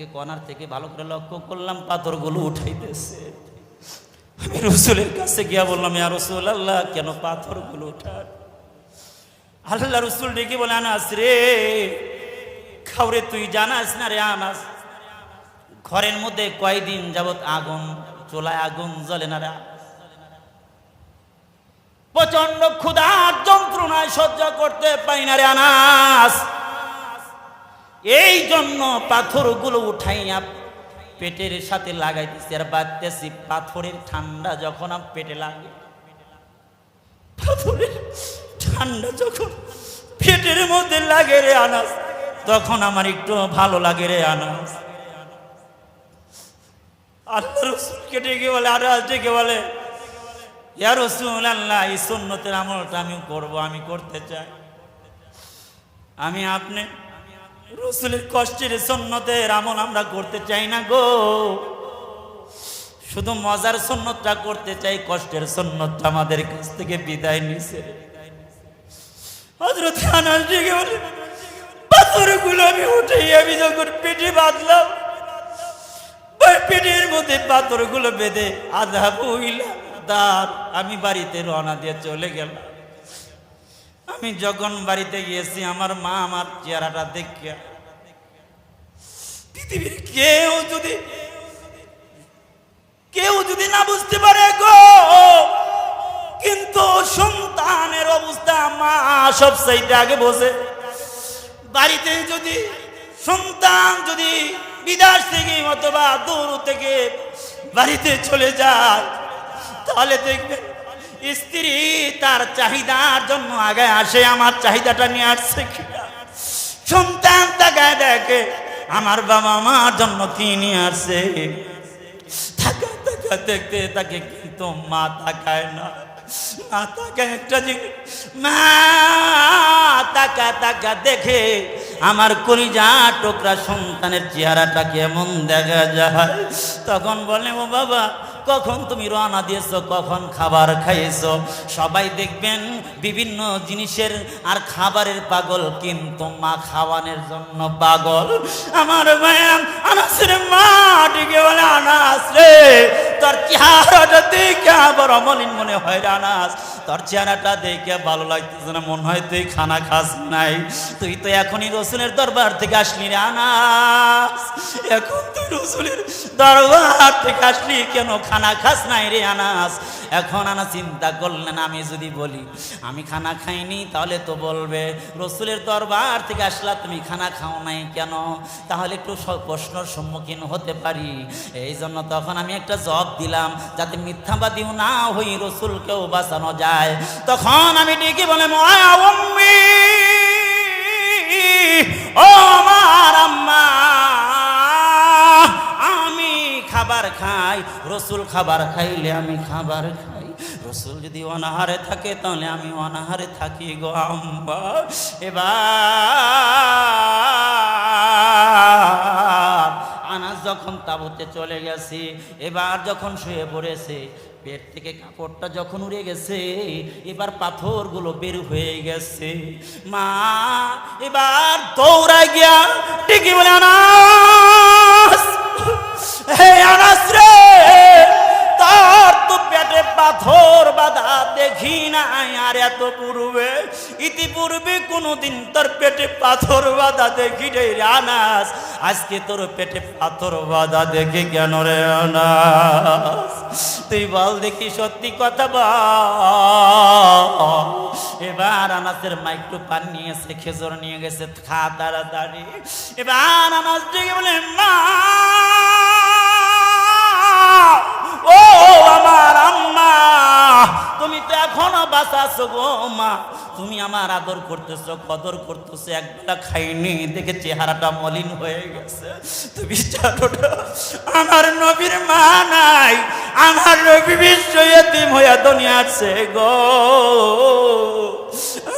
থেকে কনার থেকে ভালো করে লক্ষ্য করলাম, পাথরগুলো উঠাইতেছে। আমি রসুলের কাছে গিয়া বললাম, ইয়া রসুল আল্লাহ কেন পাথরগুলো উঠার আল্লাহ রসুল ডেকে বলে, আনাস রে, খাওরে তুই জানাস না রে, আনাস। ঘরের মধ্যে কয়দিন যাবত আগুন চোলায়, আগুন জ্বলে না রে প্রচণ্ড ক্ষুধার যন্ত্রণায় সহ্য করতে পারি না রে, আনাস। এই জন্য পাথরগুলো উঠাইয়া পেটের সাথে লাগাই দিচ্ছি আর বাঁধতেছি, পাথরের ঠান্ডা যখন আমার পেটে লাগে। পাথরের ঠান্ডা যখন পেটের মধ্যে লাগে রে আনাস, তখন আমার একটু ভালো লাগে রে আনাস। বলে বলে এই আমলটা আমি করব, আমি করতে চাই। আমি আপনি রসুলের কষ্টের সন্ন্যতের আমল আমরা করতে চাই না গো। শুধু মজার সন্ন্যতটা করতে চাই, কষ্টের সন্ন্যতটা আমাদের কাছ থেকে বিদায় নিছে। হজরত আনাস ডেকে পাথরগুলো আমি উঠে আমি যখন পেটে বাঁধলাম পেটের মধ্যে পাথরগুলো বেঁধে আধা বইলা দার আমি বাড়িতে রওনা দিয়ে চলে গেলাম। আমি যখন বাড়িতে গিয়েছি, আমার মা আমার চেহারাটা দেখিয়া, পৃথিবীর কেউ যদি কেউ যদি না বুঝতে পারে গো, কিন্তু সন্তানের অবস্থা মা সব সাইডে আগে বসে বাড়িতে যদি সন্তান যদি বিদেশ থেকে অথবা দূর থেকে বাড়িতে চলে যায়, তাহলে দেখবেন স্ত্রী তার চাহিদার জন্য আগে আসে, আমার চাহিদাটা নিয়ে আসছে কিনা সন্তান তাকায় দেখে, আমার বাবা মার জন্য কি নিয়ে আসছে টাকা টাকা দেখতে তাকে কিন্তু মা তাকায় না। মা তাকায় একটা জিনিস মা তাকা তাকা দেখে আমার কলিজা টোকরা সন্তানের চেহারাটা কেমন দেখা যায়? তখন বলে, ও বাবা কখন তুমি রওনা দিয়েছ, কখন খাবার খাইয়েছ? সবাই দেখবেন বিভিন্ন জিনিসের আর খাবারের পাগল, কিন্তু মা খাওয়ানোর জন্য পাগল। আমার ম্যাম আনাসের মা ডেকে বলে, আনাস রে, তোর চেহারাটা দেখে আবার অমলিন মনে হয় আনাস। তোর চেহারাটা দেখে ভালো লাগতেছে না, মনে হয় তুই খানা খাস নাই। তুই তো এখনই রসুলের দরবার থেকে আসলি রে আনাস। এখন তুই রসুলের দরবার থেকে আসলি, কেন খানা খাস নাই রে আনাস? এখন আনা চিন্তা করলেন, আমি যদি বলি, আমি খানা খাইনি, তাহলে তো বলবে, রসুলের দরবার থেকে আসলা, তুমি খানা খাও নাই কেন? তাহলে একটু প্রশ্নর সম্মুখীন হতে পারি। এই জন্য তখন আমি একটা জব দিলাম, যাতে মিথ্যাবাদীও না হই রসুলকেও বাঁচানো যায়। তখন আমি ডেকে বলে ময়া উম্মি, ও আমার আম্মা আমি খাবার খাই রসুল খাবার খাইলে আমি খাবার খাই। রসুল যদি অনাহারে থাকে তাহলে আমি অনাহারে থাকি গো আম্মা। এবার আনাস যখন তাবুতে চলে গেছে এবার যখন শুয়ে পড়েছে পেট থেকে কাপড়টা যখন উড়ে গেছে, এবার পাথরগুলো বের হয়ে গেছে। মা, এবার দৌড়ায় গিয়া টিকি বলে, আনাস, হে আনাস রে! পাথর বাধা দেখি নাই, আর এত পূর্বে ইতিপূর্বে কোনোদিন তোর পেটে পাথর বাধা দেখি রে আনাস। আজকে তোর পেটে পাথর বাধা দেখে কেন রে আনাস? তুই বল দেখি সত্যি কথা বল। এবার আনাসের মাইক্রো পান নিয়ে এসে খেজুর নিয়ে গেছে, খা তাড়াতাড়ি। এবার আনাস ডেকে বলে, মা! বাঁচাছো গো মা। তুমি আমার আদর করতেছো, কদর করতেছো একবেলা খাইনি, দেখে চেহারাটা মলিন হয়ে গেছে। তুমি আমার নবীর মা নাই, আমার নবী বিশ্ব হইয়া দুনিয়া আছে গো।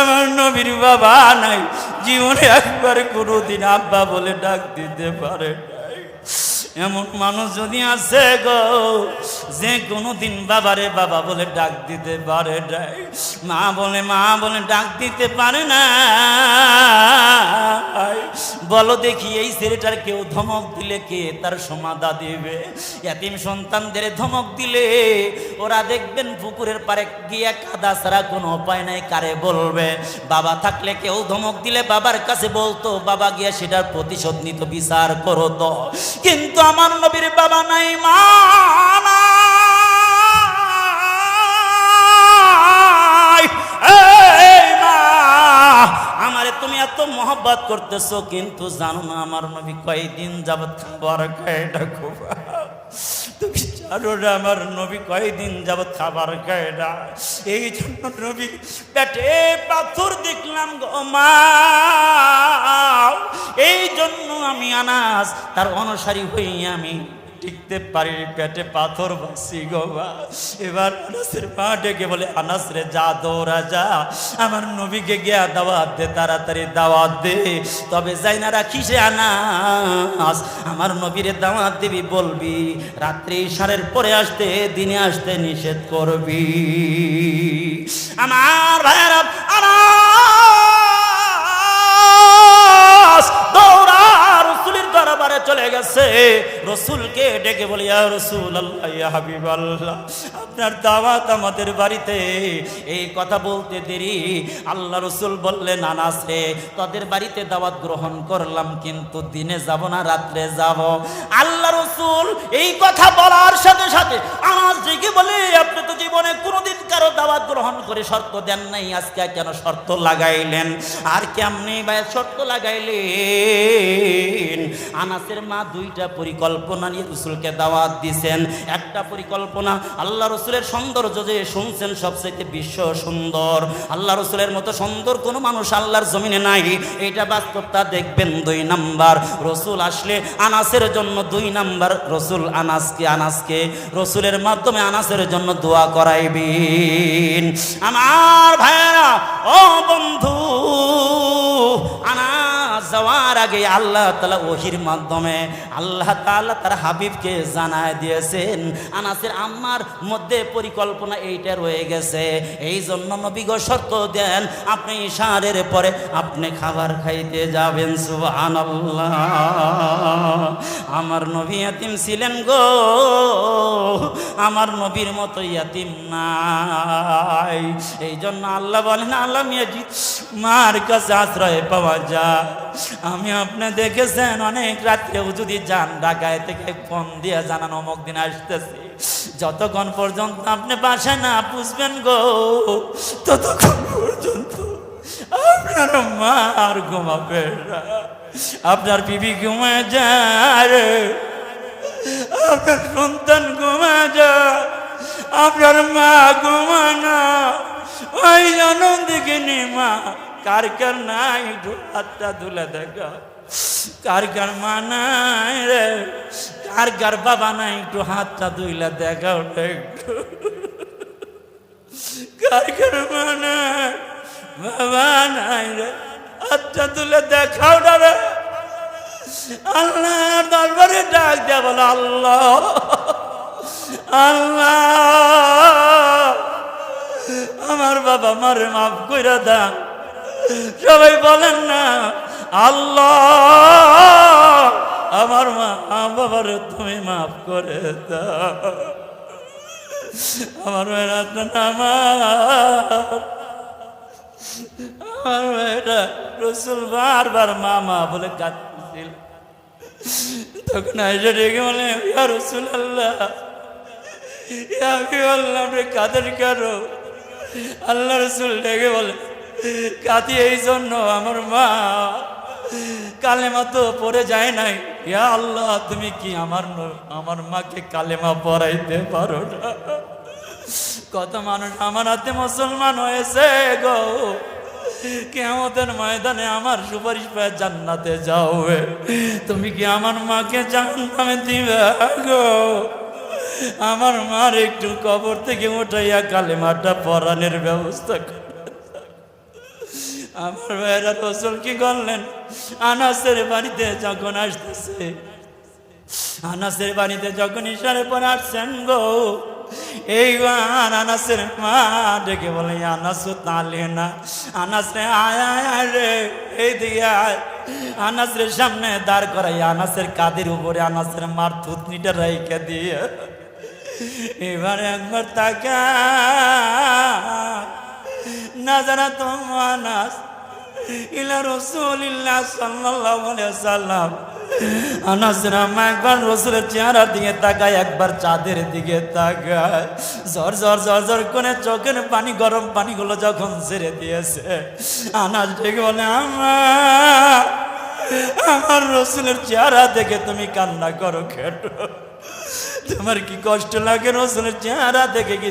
আমার নবীর বাবা নাই, জীবনে একবার কোনোদিন আব্বা বলে ডাক দিতে পারে নাই এমন মানুষ যদি আছে গো, যে কোনো দিন বাবারে বাবা বলে ডাক দিতে পারে মা বলে মা বলে ডাক দিতে পারে না। বলো দেখি এই ছেলেটার কেউ ধমক দিলে কে তার সমাধা দেবে? এতিম সন্তানদের ধমক দিলে ওরা দেখবেন পুকুরের পারে গিয়ে কাদা ছাড়া কোনো উপায় নাই, কারে বলবে? বাবা থাকলে কেউ ধমক দিলে বাবার কাছে বলতো, বাবা গিয়ে সেটার প্রতিশোধ নিত, বিচার করতো। কিন্তু আমার নবীর বাবা নাই, মা। আমারে তুমি এত মহব্বত করতেছো, কিন্তু জানো না আমার নবী কয়দিন যাবত খাবার খায় খুব তুমি না আমার নবী কয়দিন যাবৎ খাবার খায় না? এই জন্য নবী পেটে পাথর দেখলাম গো মা। এই জন্য আমি আনাস, তার অনুসারী হই আমি টিকতে পারি পেটে পাথর বাসি গো এবার আনাসের মা ডেকে বলে, আনাস রে, যা দৌড়া, যা। আমার নবীকে গিয়া দাওয়াত দে, তাড়াতাড়ি দাওয়াত দে। তবে যাই না রাখি সে আনাস, আমার নবীরে দাওয়াত দিবি বলবি। রাত্রি সারের পরে আসতে, দিনে আসতে নিষেধ করবি। আমার ভাইয়েরা গেছে। রসুলকে ডেকে বলি রসুল আল্লাহ আল্লাহ আপনার দাওয়াত আমাদের বাড়িতে। এই কথা বলতে দেরি। আল্লাহ রসুল বললেন আনাস রে তোদের বাড়িতে দাওয়াত গ্রহণ করলাম, কিন্তু দিনে যাব না, রাত্রে যাব। আল্লাহ রসুল এই কথা বলার সাথে সাথে আনাস ডেকে বলে, আপনি তো জীবনে কোনোদিন কারও দাওয়াত গ্রহণ করে শর্ত দেন নাই, আজকে কেন শর্ত লাগাইলেন? আর কেমনি ভাই শর্ত লাগাইলেন? আনাসের মা দুইটা পরিকল্পনা নিয়ে রসুলকে দাওয়াত দিছেন। একটা পরিকল্পনা, আল্লাহ রসুলের সৌন্দর্য যে শুনছেন সবচেয়ে বিশ্ব সুন্দর। আল্লাহ রসুলের মতো সুন্দর কোনো মানুষ আল্লাহর জমিনে নাই, এটা বাস্তবতা দেখবেন দুই নাম্বার। রসুল আসলে আনাসের জন্য দুই নাম্বার। রসুল আনাসকে আনাসকে রসুলের মাধ্যমে আনাসের জন্য দোয়া করাইবি আমার ভাইয়েরা ও বন্ধু আনাস যাওয়ার আগে আল্লাহ তালা ওহির মাধ্যমে আল্লাহ তাআলা তার হাবিবকে জানায় দিয়েছেন, আনাসের আম্মার মধ্যে পরিকল্পনা এইটা রয়ে গেছে। এই জন্য নবীগ শর্ত দেন, আপনি ইশারের পরে আপনি খাবার খাইতে যাবেন, সুবহানাল্লাহ। আমার নবী ইয়াতিম ছিলেন গো, আমার নবীর মতো ইয়াতিম নাই। এই জন্য আল্লাহ বলেন, আল্লাহ মিয়াজি মার কাছে আশ্রয় পাওয়া যায় আমি আপনি দেখেছেন, অনেক রাত্রেও যদি যান, ঢাকায় থেকে ফোন দিয়ে জানান, অমুক দিন আসতেছি। যতক্ষণ পর্যন্ত আপনি বাসায় না পুষবেন গো, ততক্ষণ পর্যন্ত আপনার মা আর ঘুমাবে। আপনার বিবি ঘুমায় যায় আপনার সন্তান ঘুমা যায়। আপনার মা ঘুমানা ওই জনম দেখিনি মা কার কার নাই হাতটা তুলে দেখা। কার কার মা নাই রে কার কার বাবা নাই, একটু হাতটা তুলে দেখাও একটু কার কার মা নাই, বাবা নাই রে, হাতটা তুলে দেখাও না রে। আল্লাহ দরবারে ডাক দেয়া বলো, আল্লাহ আল্লাহ, আমার বাবা মারে মাফ করে দাও সবাই বলেন না, আল্লাহ, আমার মা বাবার তুমি মাফ করে দাও। আমার মেয়ের আমার আমার মেয়েটা রসুল বারবার মা মা বলে কাঁদতেছিল তখন আইসা ডেকে বলে, ইয়া রসুল আল্লাহ ইয়া আমি বললাম রে কাদের কারও? আল্লাহ রসুল ডেকে বলে কাঁদি এই জন্য আমার মা কালেমা তো পড়ে যায় নাই। ইয়া আল্লাহ, তুমি কি আমার আমার মাকে কালেমা পড়াইতে পারো না? কত মানুষ আমার হাতে মুসলমান হয়েছে গো। কেমতের ময়দানে আমার সুপারিশ পায় জান্নাতে যাও তুমি কি আমার মাকে জান্নামে দিবে গো? আমার মার একটু কবর থেকে উঠাইয়া কালেমাটা পরানের ব্যবস্থা করে। আমার ভাইয়েরা রসুল কি করলেন? আনাসের বাড়িতে যখন আসতেছে, আনাসের বাড়িতে যখন ইশারে পরে আসছেন গো, এইবার আনাসের মা ডেকে বলে আনাসু তালে না। আনাস রে, আয় আয় আয় রে এই দিকে আয়। আনাসের সামনে দাঁড় করাই আনাসের কাদের উপরে আনাসের মার থুতনিটা রাইকা দিয়ে, এবার একবার তাকা না জানা তো আনাস ইলা রসুলিল্লাহ সাল্লাল্লাহু আলাইহি সাল্লাম। আনাসের আম্মা একবার রসুলের চেহারার দিকে তাকায়, একবার চাঁদের দিকে তাকায়। ঝর ঝর ঝর ঝর করে চোখের পানি, গরম পানিগুলো যখন ছেড়ে দিয়েছে, আনাস ডেকে বলে আমার আমার রসুলের চেহারা দেখে তুমি কান্না করো খেটো তোমার কি কষ্ট লাগে রসুলের চেহারা দেখে কি?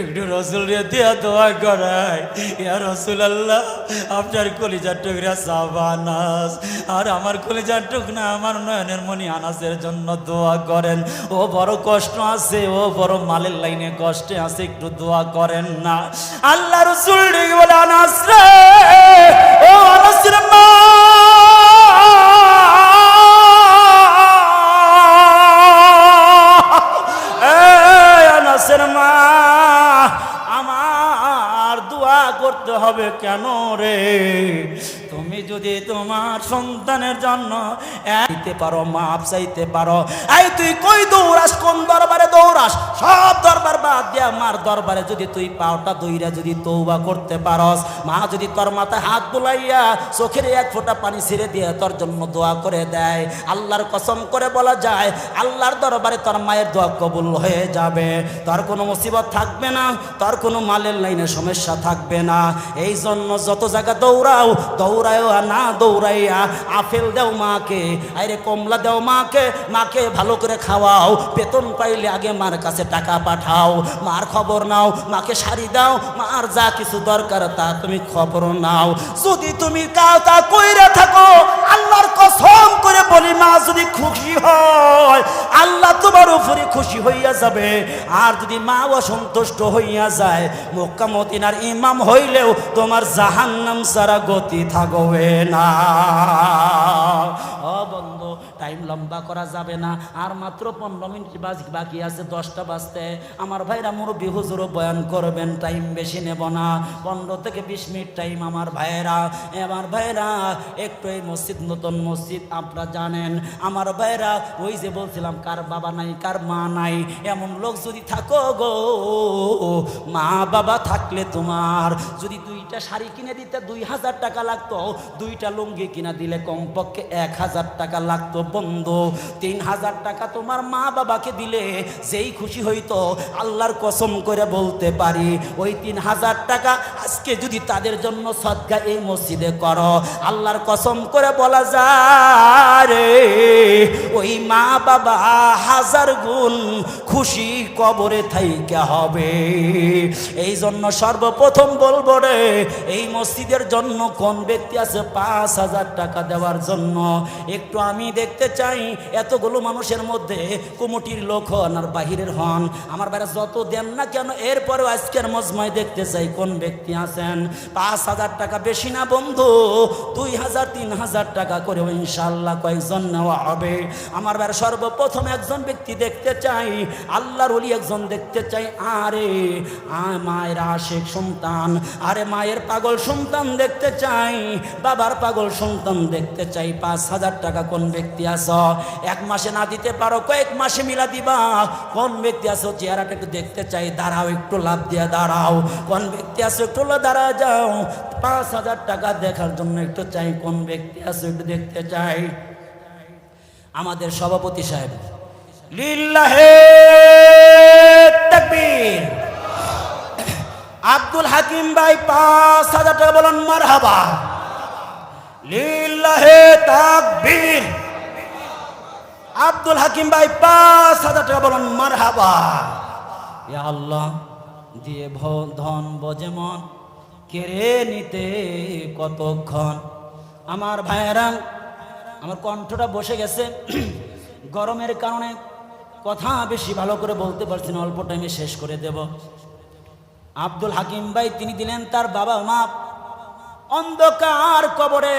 একটু রসুল রে দিয়া দোয়া করায় ইয়া রসুল আল্লাহ আপনার কলিজার টুকরা সাবানাস আর আমার কলিজার টুকনা আমার নয়নের মনি আনাসের জন্য দোয়া করেন। ও বড় কষ্ট আছে, ও বড় মালের লাইনে কষ্টে আছে, একটু দোয়া করেন না। আল্লাহ রসুল বলে, আনাস রে, ও আনাস হবে কেন রে? তুমি যদি তোমার সন্তানের জন্য এক দিতে পারো, মাপ চাইতে পারো। এই তুই কই দৌড়াস? কোন দরবারে দৌড়াস? সব দরবার বাদ দিয়া মার দরবারে যদি তুই পাওটা দইরা যদি তৌবা করতে পারস, মা যদি তোর মাথায় হাত বুলাইয়া চোখের এক ফোঁটা পানি ছেড়ে দিয়ে তোর জন্য দোয়া করে দেয়, আল্লাহর কসম করে বলা যায়, আল্লাহর দরবারে তোর মায়ের দোয়া কবুল হয়ে যাবে। তোর কোনো মুসিবত থাকবে না, তোর কোনো মালের লাইনে সমস্যা থাকবে না। এই জন্য যত জায়গা দৌড়াও দৌড়াও না দৌড়াইয়া আপেল দেও মাকে। আরে কমলা দাও মাকে মাকে ভালো করে খাওয়াও, বেতন পাইলে আগে মার কাছে টাকা পাঠাও, মার খবর নাও, মাকে শাড়ি দাও, মার যা কিছু দরকার তা তুমি খবর নাও। যদি তুমি কাউ তা কইরা থাকো, আল্লাহর কসম করে বলি, মা, যদি খুশি হয়, আল্লাহ তোমার উপরে খুশি হইয়া যাবে। আর যদি মা অসন্তুষ্ট হইয়া যায়, মক্কা মদিনার ইমাম হইলেও তোমার জাহান্নাম সারা গতি থাকবে না। বন্ধু টাইম লম্বা করা যাবে না। আর মাত্র পনেরো মিনিট বাজ- বাকি আছে, দশটা বাজতে। আমার ভাইরা মুরব্বী হুজুরও বয়ান করবেন টাইম বেশি নেব না। পনেরো থেকে বিশ মিনিট টাইম আমার ভাইয়েরা। আমার ভাইয়েরা, একটু এই মসজিদ, নতুন মসজিদ, আপনারা জানেন। আমার ভাইয়েরা, ওই যে বলছিলাম, কার বাবা নাই, কার মা নাই। এমন লোক যদি থাকো গো, মা বাবা থাকলে তোমার। যদি দুইটা শাড়ি কিনে দিতে দুই হাজার টাকা লাগতো, দুইটা লুঙ্গি কিনা দিলে কমপক্ষে এক হাজার টাকা লাগতো। বন্ধু। তিন হাজার টাকা তোমার মা বাবাকে দিলে যেই খুশি হইতো, আল্লাহর কসম করে বলতে পারি, ওই তিন হাজার টাকা আজকে যদি তাদের জন্য সদ্গা এই মসজিদে করো। আল্লাহর কসম করে বলা যায় ওই মা বাবা হাজার গুণ খুশি কবরে থাইকে হবে। এই জন্য সর্বপ্রথম বলব রে, এই মসজিদের জন্য কোন ব্যক্তি আছে পাঁচ হাজার টাকা দেওয়ার জন্য? একটু আমি দেখতে চাই এতগুলো মানুষের মধ্যে কমিটির লোক হন আর বাহিরের হন। আমার বাইরে যত দেন না কেন, এরপরেও আজকের মজমায় দেখতে চাই কোন ব্যক্তি আছেন। পাঁচ হাজার টাকা বেশি না বন্ধু, দুই হাজার, তিন হাজার টাকা করে ইনশাল্লাহ কয়েকজন নেওয়া হবে? আমার বাইরে সর্বপ্রথম একজন ব্যক্তি দেখতে চাই, আল্লাহর ওলি একজন দেখতে চাই। আরে মায়ের আশেক সন্তান, আরে মায়ের পাগল সন্তান দেখতে চাই, বাবার পাগল সন্তান দেখতে চাই। পাঁচ হাজার টাকা কোন ব্যক্তি আছো? এক মাসে না দিতে পারো, কয়েক মাসে মিলা দিবা। কোন ব্যক্তি আছো? চেহারাটা একটু দেখতে চাই, দাঁড়াও, একটু লাভ দিয়ে দাঁড়াও। কোন ব্যক্তি আছো? একটু দাঁড়া যাও। পাঁচ হাজার টাকা দেখার জন্য একটু চাই, কোন ব্যক্তি আছো একটু দেখতে চাই। আমাদের সভাপতি সাহেব, লিল্লাহে তাকবীর। আব্দুল হাকিম ভাই, পাঁচ হাজার টাকা বলেন মার হাবা লিল্লাহে তাকবীর। আব্দুল হাকিম ভাই, পাঁচ হাজার টাকা বলেন মার হাবা আল্লাহ, দিয়ে ধন বজেমন কেড়ে নিতে কতক্ষণ? আমার ভাইয়েরা, আমার কণ্ঠটা বসে গেছে। গরমের কারণে কথা বেশি ভালো করে বলতে পারছি না, অল্প টাইমে শেষ করে দেব। আব্দুল হাকিম ভাই, তিনি দিলেন তার বাবা মা, অন্ধকার কবরে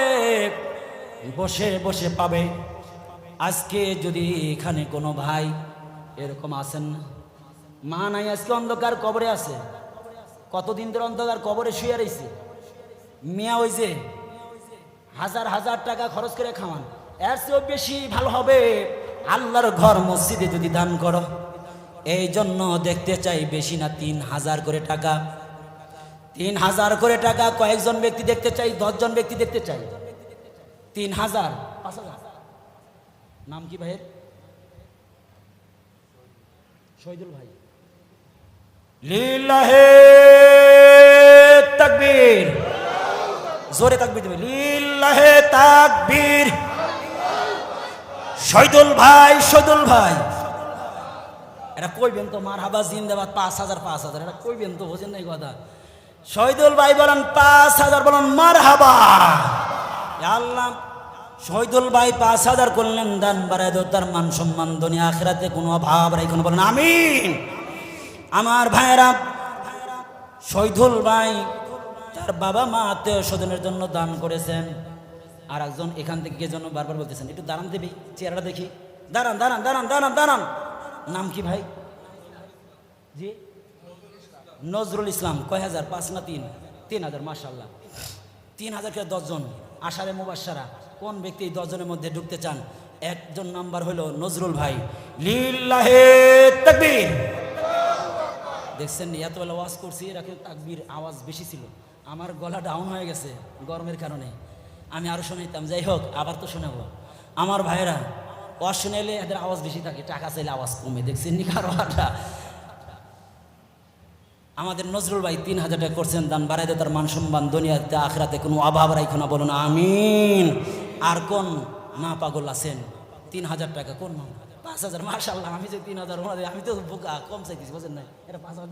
বসে বসে পাবে। আজকে যদি এখানে কোনো ভাই এরকম আসেন না? মা নাই, আজকে অন্ধকার কবরে আছে। কতদিন ধরে অন্ধকার কবরে শুয়ে রয়েছে মিয়া ওই যে হাজার হাজার টাকা খরচ করে খাওয়ান। এর চেয়েও বেশি ভালো হবে আল্লাহর ঘর মসজিদে যদি দান করো। এই জন্য দেখতে চাই বেশি না তিন হাজার করে টাকা। তিন হাজার করে টাকা কয়েকজন ব্যক্তি দেখতে চাই, দশজন ব্যক্তি দেখতে চাই। তিন হাজার, পাঁচ হাজার। নাম কি ভাইয়ের? শহীদুল ভাই। লিল্লাহে তাকবীর। জোরে তাকবীর দেবে লিল্লাহে তাকবীর। শহীদুল ভাই শহীদুল ভাই। এটা কইবেন তো? মার হাবা জিন্দাবাদ পাঁচ হাজার পাঁচ হাজার। এটা কইবেন তো? বোঝেন নাই কথা। শহীদুল ভাই বলেন পাঁচ হাজার বলেন মার হাবা আল্লাহ শহীদুল ভাই পাঁচ হাজার করলেন, দান বাড়ায় তার মান সম্মান, দুনিয়া আখেরাতে কোনো অভাব রাখুন বলেন আমি আমার ভাইয়েরা, শহীদুল ভাই তার বাবা মা আত্মীয় স্বজনের জন্য দান করেছেন, আর একজন এখান থেকে জন্য বারবার বলতেছেন, একটু দাঁড়ান দেবি, চেহারাটা দেখি। দাঁড়ান দাঁড়ান দাঁড়ান দাঁড়ান দাঁড়ান। নাম কি ভাই? জি? নজরুল ইসলাম, কয় হাজার? পাঁচ না তিন? তিন হাজার মার্শাল্লাহ তিন হাজার কে দশজন আষাঢ়ে মুবাসারা কোন ব্যক্তি এই দশজনের মধ্যে ঢুকতে চান? একজন নাম্বার হলো নজরুল ভাই। লিল্লাহে তাকবীর। দেখছেন নি, এত বেলা ওয়াজ করছি এরা কিন্তু তাকবির আওয়াজ বেশি ছিল। আমার গলা ডাউন হয়ে গেছে গরমের কারণে। আমি আরও শোনাইতাম যাই হোক আবার তো শোনাবো। আমার ভাইয়েরা ওয়াজ শোনাইলে এদের আওয়াজ বেশি থাকে টাকা চাইলে আওয়াজ কমে। দেখছেন নি কারোটা আমাদের নজরুল ভাই তিন হাজার টাকা করছেন দান বাড়াইতে তার মান সম্মান দুনিয়াতে আখরাতে কোনো অভাব রাখো না বলুন আমিন। আর কোন মা পাগল আছেন? তিন হাজার টাকা কোন মা? পাঁচ হাজার মার্শাল্লাহ আমি যে তিন হাজার আমি তো বোকা কম চাইতেছি বুঝেন না এটা পাঁচ হাজার